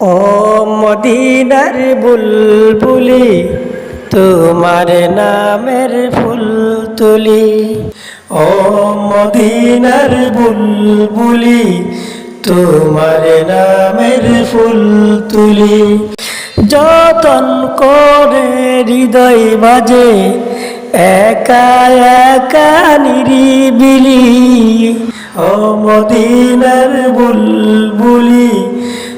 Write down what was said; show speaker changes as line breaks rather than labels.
ও মদিনার বুলবুলি, তোমার নামের ফুল তুলি ও মদিনার বুলবুলি, তোমার নামের ফুল তুলি যতন করে হৃদয় বাজে, একা একা নিরিবিলি। ও মদিনার বুলবুলি